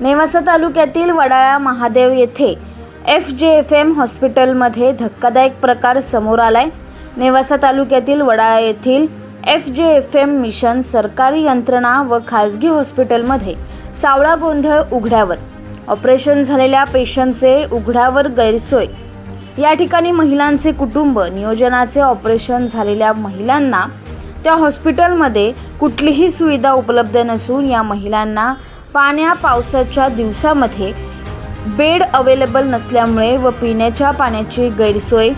नेवासा तालुक्यातील वडाळा महादेव येथे एफ जे एफ एम हॉस्पिटलमध्ये धक्कादायक प्रकार समोर आलाय. नेवासा तालुक्यातील वडाळा येथील एफ जे एफ एम मिशन सरकारी यंत्रणा व खाजगी हॉस्पिटलमध्ये सावळा गोंधळ उघड्यावर. ऑपरेशन झालेल्या पेशंटचे उघड्यावर गैरसोय. या ठिकाणी महिलांचे कुटुंब नियोजनाचे ऑपरेशन झालेल्या महिलांना त्या हॉस्पिटलमध्ये कुठलीही सुविधा उपलब्ध नसून या महिलांना पाण्या पावसाच्या दिवसामध्ये बेड अवेलेबल नसल्यामुळे व पिण्याच्या पाण्याची गैरसोय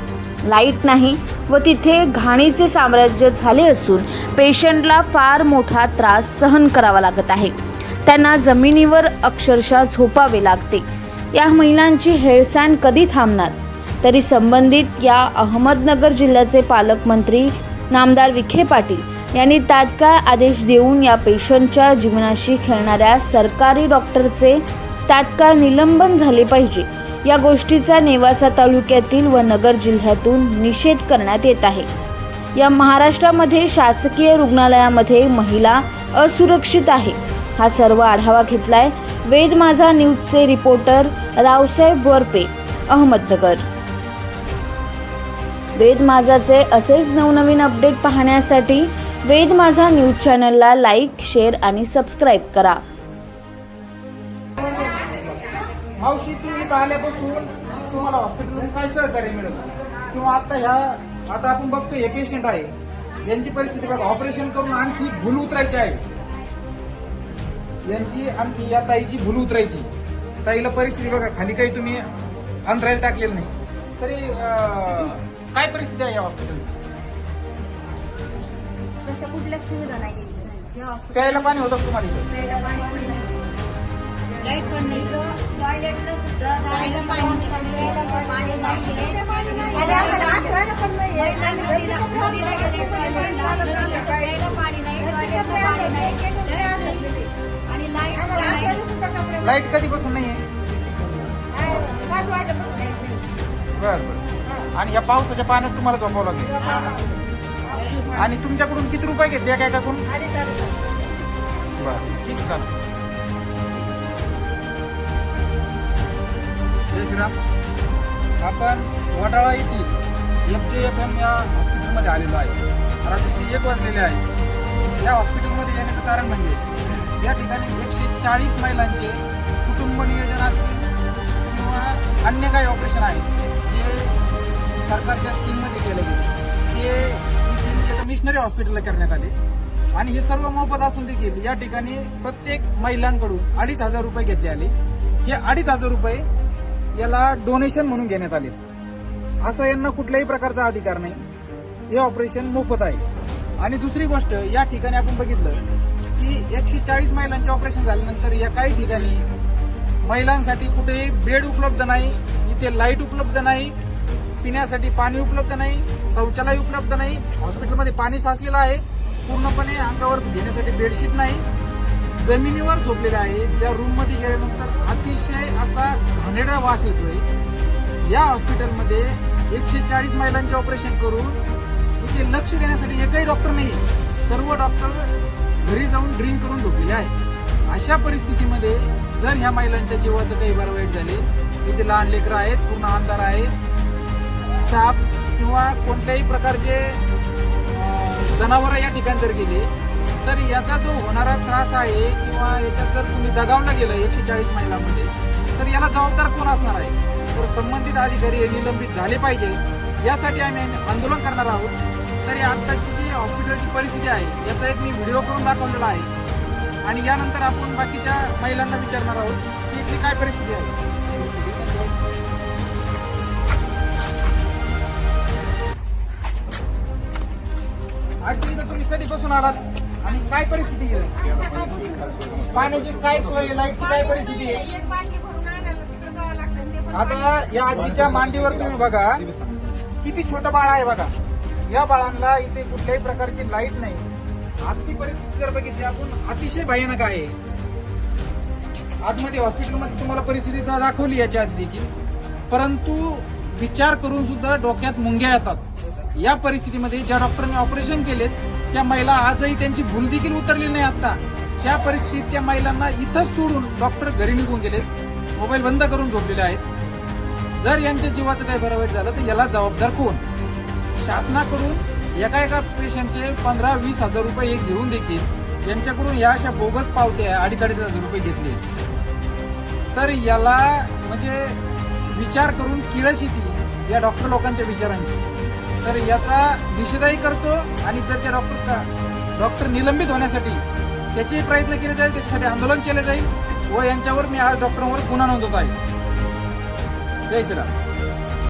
लाइट नाही व तिथे घाणीचे साम्राज्य झाले असून पेशंटला फार मोठा त्रास सहन करावा लागत आहे. त्यांना जमिनीवर अक्षरशः झोपावे लागते. या महिलांची हेळसांड कधी थांबणार? तरी संबंधित या अहमदनगर जिल्ह्याचे पालकमंत्री नामदार विखे पाटील यांनी तात्काळ आदेश देऊन या पेशंटच्या जीवनाशी खेळणाऱ्या सरकारी डॉक्टरचे तात्काळ निलंबन झाले पाहिजे. या गोष्टीचा नेवासा तालुक्यातील व नगर जिल्ह्यातून निषेध करण्यात येत आहे. या महाराष्ट्रामध्ये शासकीय रुग्णालयामध्ये महिला असुरक्षित आहे. हा सर्व आढावा घेतलाय वेद माझा न्यूजचे रिपोर्टर रावसाहेब वरपे अहमदनगर. वेद माझाचे असेच नवनवीन अपडेट पाहण्यासाठी वेद माझा न्यूज चॅनलला लाईक शेअर आणि सबस्क्राईब करा. मावशी तुम्ही आल्यापासून तुम्हाला हॉस्पिटलमधून काय सहकार्य मिळत किंवा आता ह्या आता आपण बघतो हे पेशंट आहे. यांची परिस्थिती बघा ऑपरेशन करून आणखी भूल उतरायची आहे. यांची आणखी या ताईची भूल उतरायची. ताईला परिस्थिती बघा खाली काही तुम्ही अंतरायला टाकलेलं नाही. तरी काय परिस्थिती आहे या हॉस्पिटलची तशा कुठल्या सुविधा नाही या हॉस्पिटल प्यायला पाणी होतं तुम्हाला इथं? लाइट पण नाही. टॉयलेटला सुद्धा जायला पाणी नाही. पाणी नाही. आणि आम्हाला आठवायला पण नाही. नदीला नदीला गेले टॉयलेटला प्यायला पाणी नाही. टॉयलेटला पाणी नाही. आणि लाइट पण नाही. लाइट कधीपासून नाही. आहे पाच वाजेपासून. बरं बरं. आणि या पावसाच्या पाण्यात तुम्हाला झोपावं लागेल. आणि तुमच्याकडून किती रुपये घेतले काय अडीच बरं ठीक चालेल. जय श्रीराम. आपण वडाळा येथील एफ जे एफ एम या हॉस्पिटलमध्ये आलेलो आहे. रात्रीचे एक वाजलेले आहे. या हॉस्पिटलमध्ये येण्याचं कारण म्हणजे या ठिकाणी एकशे चाळीस महिलांचे कुटुंब नियोजन असतील किंवा अन्य काही ऑपरेशन आहेत जे सरकारच्या स्कीममध्ये केले गेले. ते मिशनरी हॉस्पिटलला करण्यात आले. आणि हे सर्व मोफत असून देखील या ठिकाणी प्रत्येक महिलांकडून अडीच हजार रुपये घेतले आले. हे अडीच हजार रुपये याला डोनेशन म्हणून घेण्यात आले. असं यांना कुठल्याही प्रकारचा अधिकार नाही. हे ऑपरेशन मोफत आहे. आणि दुसरी गोष्ट या ठिकाणी आपण बघितलं की एकशे चाळीस महिलांचे ऑपरेशन झाल्यानंतर या काही ठिकाणी महिलांसाठी कुठेही बेड उपलब्ध नाही इथे लाइट उपलब्ध नाही पिण्यासाठी पाणी उपलब्ध नाही शौचालय उपलब्ध नाही हॉस्पिटलमध्ये पाणी साचलेलं आहे. पूर्णपणे अंगावर घेण्यासाठी बेडशीट नाही. जमिनीवर झोपलेले आहे. ज्या रूममध्ये गेल्यानंतर अतिशय असा घाणेडा वास येतोय. या हॉस्पिटलमध्ये एकशे चाळीस महिलांचे ऑपरेशन करून इथे लक्ष देण्यासाठी एकही डॉक्टर नाही सर्व डॉक्टर घरी जाऊन ड्रिंक करून झोपलेले आहे अशा परिस्थितीमध्ये जर ह्या महिलांच्या जीवाचं काही बरं वाईट झाले इथे लहान लेकरं आहेत पूर्ण अंधार आहेत साप किंवा कोणत्याही प्रकारचे जनावरं या ठिकाणी जर गेले तर याचा जो होणारा त्रास आहे किंवा याच्यात जर तुम्ही दगावलं गेलं एकशे चाळीस महिलांमध्ये तर याला जबाबदार कोण असणार आहे? तर संबंधित अधिकारी हे निलंबित झाले पाहिजे. यासाठी आम्ही आंदोलन करणार आहोत. तर आत्ताची जी हॉस्पिटलची परिस्थिती आहे याचा एक मी व्हिडिओ करून दाखवलेला आहे. आणि यानंतर आपण बाकीच्या महिलांना विचारणार आहोत की इथली काय परिस्थिती आहे? आजची इथं तुम्ही कधीपासून आलात आणि काय परिस्थिती आहे? पाण्याची काय सोय लाईटची काय परिस्थिती आहे? आता या आजीच्या मांडीवर तुम्ही बघा किती छोटं बाळ आहे बघा. या बाळांना इथे कुठल्याही प्रकारची लाइट नाही. आजची परिस्थिती जर बघितली आपण अतिशय भयानक आहे. आतमध्ये हॉस्पिटलमध्ये तुम्हाला परिस्थिती दाखवली याच्या आधी देखील. परंतु विचार करून सुद्धा डोक्यात मुंग्या येतात. या परिस्थितीमध्ये ज्या डॉक्टरांनी ऑपरेशन केलेत त्या महिला आजही त्यांची भूल देखील उतरली नाही आता. ज्या परिस्थितीत त्या महिलांना इथंच सोडून डॉक्टर घरी निघून गेलेत मोबाईल बंद करून झोपलेले आहेत. जर यांच्या जीवाचं काही बरं वाईट झालं तर याला जबाबदार कोण? शासनाकडून एका एका पेशंटचे पंधरा वीस हजार रुपये हे घेऊन देखील यांच्याकडून या अशा बोगस पावत्या अडीच अडीच हजार रुपये घेतले तर याला म्हणजे विचार करून किळस येते या डॉक्टर लोकांच्या विचारांची. तर याचा निषेधही करतो आणि जर त्या डॉक्टर डॉक्टर निलंबित होण्यासाठी त्याचे प्रयत्न केले जाईल त्याच्यासाठी आंदोलन केले जाईल व यांच्यावर मी आज डॉक्टरांवर गुन्हा नोंदवत आहे. जय श्रीराम.